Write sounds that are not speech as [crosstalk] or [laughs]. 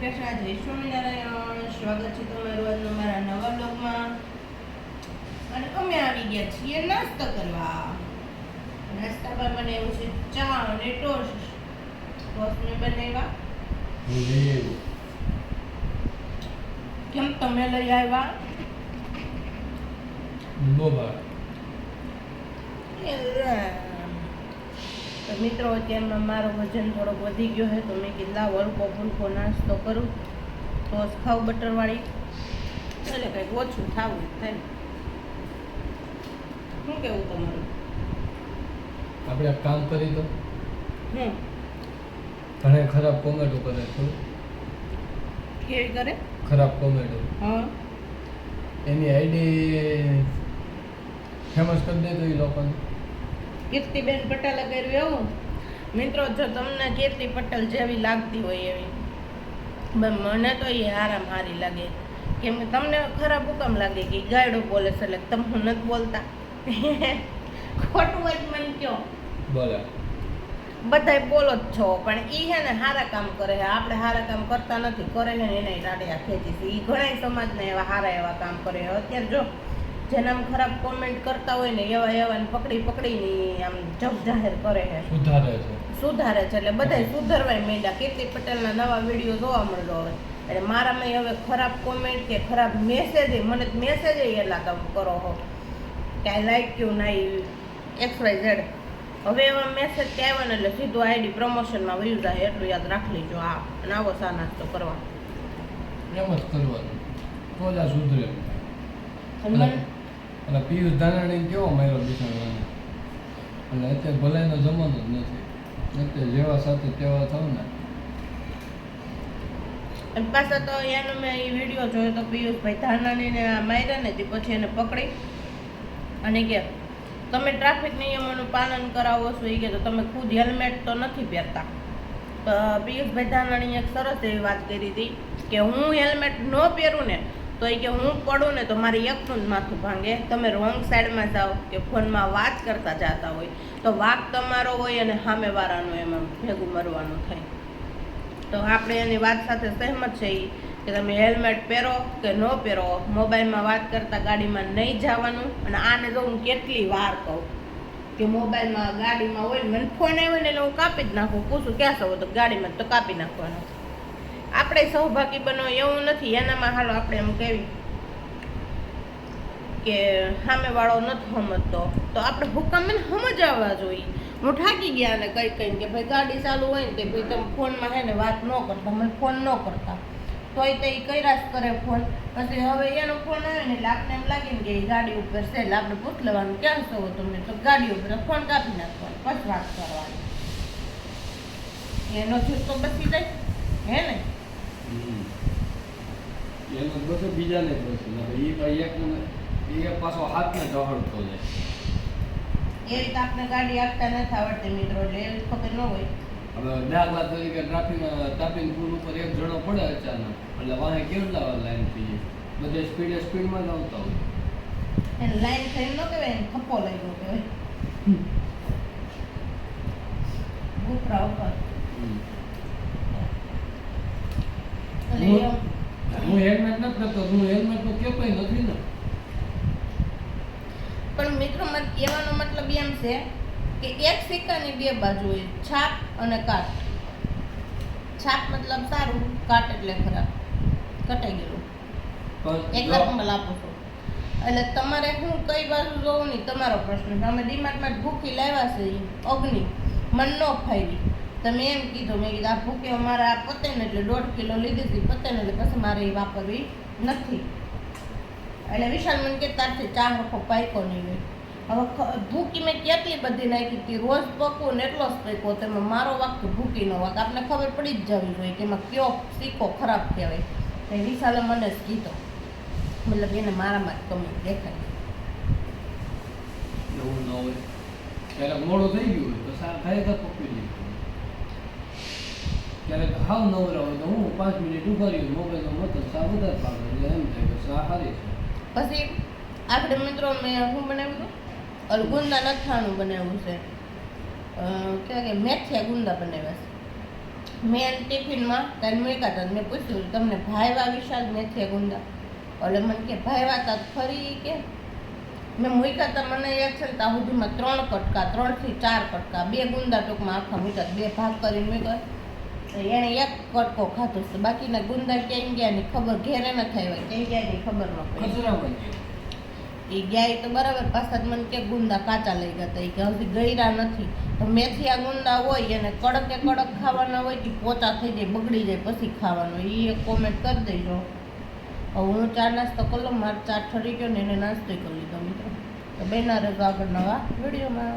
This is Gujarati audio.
કૃષ્ણ જય સ્વામિનારાયણ સ્વાગત છે તમારું આજના મારા નવા બ્લોગમાં અને અમે આવી ગયા છીએ નાસ્તો કરવા. નાસ્તામાં મને એવું છે ચા અને ટોસ્ટ. ટોસ્ટ મેં બનાવ્યા. કેમ તમે લઈ આવ્યા? બોબા તો મિત્રો અત્યારમાં મારો વજન થોડોક વધી ગયો છે તો મેં કીધું લાવ હલકો ફૂલકો નાસ્તો કરું. ટોસ ખાવ બટરવાળી. એટલે કંઈક ઓછું થાવું થાય શું કેવું તમારું? આપણે કામ કરી તો. હમ. ઘણા ખરાબ કોમેન્ટો કરે થોડું કેવી કરે? ખરાબ કોમેન્ટો હા. એની આઈડી ફેમસ કરી દે તો એ લોકોને. કીર્તિબેન પટેલે કર્યું એવું? મિત્રો જો તમને કીર્તિ પટેલ જેવી લાગતી હોય એવી મને તો એ આરામ સારી લાગે. કેમ કે તમને ખરાબ હુકમ લાગે કે ગાયડો બોલે છે એટલે તમે નથી બોલતા? [laughs] ખોટું જ મને કયો. બોલે બધાય બોલો જ છો પણ ઈ હે ને હારા કામ કરે છે. આપણે હારા કામ કરતા નથી. કરે છે ને એને રાડિયા ખેંચી છે. એ ઘણા સમાજના એવા હારા એવા કામ કરે છે. અત્યારે જો જેના આમ ખરાબ કોમેન્ટ કરતા હોય ને એવા એવા પકડી પકડીને આમ જગ જાહેર કરે છે. સુધારે છે. સુધારે છે એટલે બધાય સુધારવાય માંડ્યા કીર્તિ પટેલના નવા વીડિયો જોવા મળ્યો હવે. એટલે મારામાં હવે ખરાબ કોમેન્ટ કે ખરાબ મેસેજ મને મેસેજ એલા કામ કરો હો. કે આઈ લાઈક યુ ના એક્સ વાય ઝેડ હવે એવા મેસેજ કે આવ્યા ને એટલે સીધું આઈડી પ્રમોશનમાં વયું જાય એટલું યાદ રાખી લેજો આ. અને આવો સા નાસ્તો કરવા એમ જ કરવાનું. તો જ સુધરે. અને પિયુષ ધાનાણી કેવો માર્યો બિચારાને એટલે અત્યારે ભલાઈનો જમાનો જ નથી. અત્યારે જેવા સાથે તેવા થાવ ને. પાછા તો એનો મેં એ વીડિયો જોયો તો પિયુષભાઈ ધાનાણીને માર્યા ને પછી એને પકડી. અને કે, તમે ટ્રાફિક નિયમોનું પાલન કરાવો છો. એ કે, તો તમે ખુદ હેલ્મેટ તો નથી પહેરતા. પિયુષભાઈ ધાનાણીએ એક સરસ એવી વાત કરી હતી કે હું હેલ્મેટ ન પહેરું ને તો એ કે હું પડું ને તો મારી એકનું જ માથું ભાંગે. તમે રોંગ સાઈડમાં જાઓ કે ફોનમાં વાત કરતા જતા હોય, તો વાક તમારો હોય અને સામેવાળાનું એમાં ભેગું મરવાનું થાય. તો આપણે એની વાત સાથે સહેમત છે એ કે તમે હેલ્મેટ પહેરો કે ન પહેરો, મોબાઈલમાં વાત કરતાં ગાડીમાં નહીં જવાનું. અને આને જો હું કેટલી વાર કહું કે મોબાઈલમાં ગાડીમાં હોય મને ફોન આવ્યો ને એટલે હું કાપી જ નાખું. પૂછું ક્યાં છો? તો ગાડીમાં તો કાપી નાખવાનો. આપણે સૌભાગી બનો એવું નથી. એનામાં હાલો આપણે એમ કહેવી કે સામેવાળો નથી સમજતો. તો આપણે હુકમ એને સમજાવવા જોઈએ. હું થાકી ગયા ને કઈ કહીને કે ભાઈ, ગાડી ચાલુ હોય ને તે ભાઈ તમે ફોનમાં હે ને વાત ન કરતા, મને ફોન ન કરતા. તોય તે કર્યા જ કરે ફોન. પછી હવે એનો ફોન આવે ને એટલે આપણે એમ લાગે ને કે એ ગાડી ઉપર છે એટલે આપણે પૂછ લેવાનું, ક્યાં છો તમે? તો ગાડી ઉપર ફોન કાપી નાખવાનો. પછી વાત કરવાની. એનો જૂથ તો બચી જાય. હે ને? એનો બધું બીજાને જ બસે એ ભાઈ એક એ પાછો હાથને ઢહળતો જાય. એ રીતે આપણે ગાડી આપતા નથી આવડતી મિત્રો એટલે એવી ખબર ન હોય. હવે દાખલા તરીકે ટ્રાફિક ટ્રાફિક પુલ ઉપર એક જણો પડે અચાનક એટલે વાહે કેટલા લાઈન થઈ જાય? બધે સ્પીડે સ્પીડમાં જ આવતા હોય. એને લાઈન થઈ ન કહેવાય એને થપ્પો લાગ્યો કહેવાય. ગુફરા ઉપર એટલે હું- હેલ્મેટ નથી કરતો હું હેલ્મેટ તો કેપાય નથી ને? પણ મિત્રો મારે કહેવાનો મતલબ એમ છે કે એક સિક્કાની બે બાજુ હોય છાપ અને કાટ. છાપ મતલબ સારું કાટ એટલે ખરાબ. કટાઈ ગયેલું પણ જો- એક્ઝામ્પલ આપું છું. એટલે તમારે હું કઈ બાજુ જોવું નહીં તમારો પ્રશ્ન તમે ડીમાર્ટમાં ભૂખી લાવ્યા છે અગ્નિ. મન ન ફાવી તમે એમ કીધું, મેં કીધું, આ ભૂકે અમારે આ પતે ને એટલે દોઢ કિલો લીધી હતી પતે ને એટલે પછી મારે એ વાપરવી નથી. એટલે વિશાલ મને કે તારથી ચા હરખો પાક્યો નહીં હોય હવે ભૂકી મેં કેટલી બધી નાખી હતી, રોજ પકવું ને એટલો જ પાક્યો તેમાં મારો વાક ભૂકી ભૂકીનો વાક. આપણે ખબર પડી જ જવી જોઈએ કે એમાં કયો સિક્કો ખરાબ કહેવાય. એ વિશાલે મને જ કીધો, મતલબ એને મારામાં જ કમી દેખાય એવું ન હોય. ત્યારે મોડું થઈ ગયું હોય, તો સા ખરેખર પકવી દે ક્યારેક હાવ નવરા તો હું પાંચ મિનિટ ઊભા રહ્યો મોબાઈલનો મત સા વધારે પાડો, એટલે એમ થાય કે સા હારી છે. પછી આપણે મિત્રો મેં શું બનાવ્યું હતું? અલગુંદા ગુંદા નથાણું બનાવ્યું છે. કહેવાય કે મેથિયા ગુંદા બનાવ્યા છે. મેં ટિફિનમાં તને મૂક્યા હતા મેં પૂછ્યું, તમને ભાઈવા વિશાલ મેથિયા ગુંદા? એટલે મને કે ભાઈવા તા ફરી કે. મેં મૂક્યા હતા મને યાદ છે ત્યાં સુધીમાં ત્રણ કટકા, ત્રણથી ચાર કટકા, બે ગુંદા ટૂંકમાં આખા મૂક્યા, બે ભાગ કરીને મૂક્યા. એણે એક કટકો ખાધો છે. બાકીના ગુંદા ક્યાંય ગયા ની ખબર ઘેરે ન થાય હોય. ક્યાંય ગયા ની ખબર ન પડી. એ ગયા એ તો બરાબર પાછા જ મને કે ગુંદા કાચા લઈ ગયા હતા. એ કે હજી ગયરા નથી. તો આ ગુંદા હોય એને કડકે કડક ખાવાના હોય કે પોચા થઈ જાય બગડી જાય પછી ખાવાનું. એ એક કોમેન્ટ કરી દેજો. હું ચા નાસ્તો કરલો મારે ચા ઠરી ગયો ને એને નાસ્તો કરી લીધો મિત્રો. તો બેના રહેજો આગળ નવા વિડીયોમાં.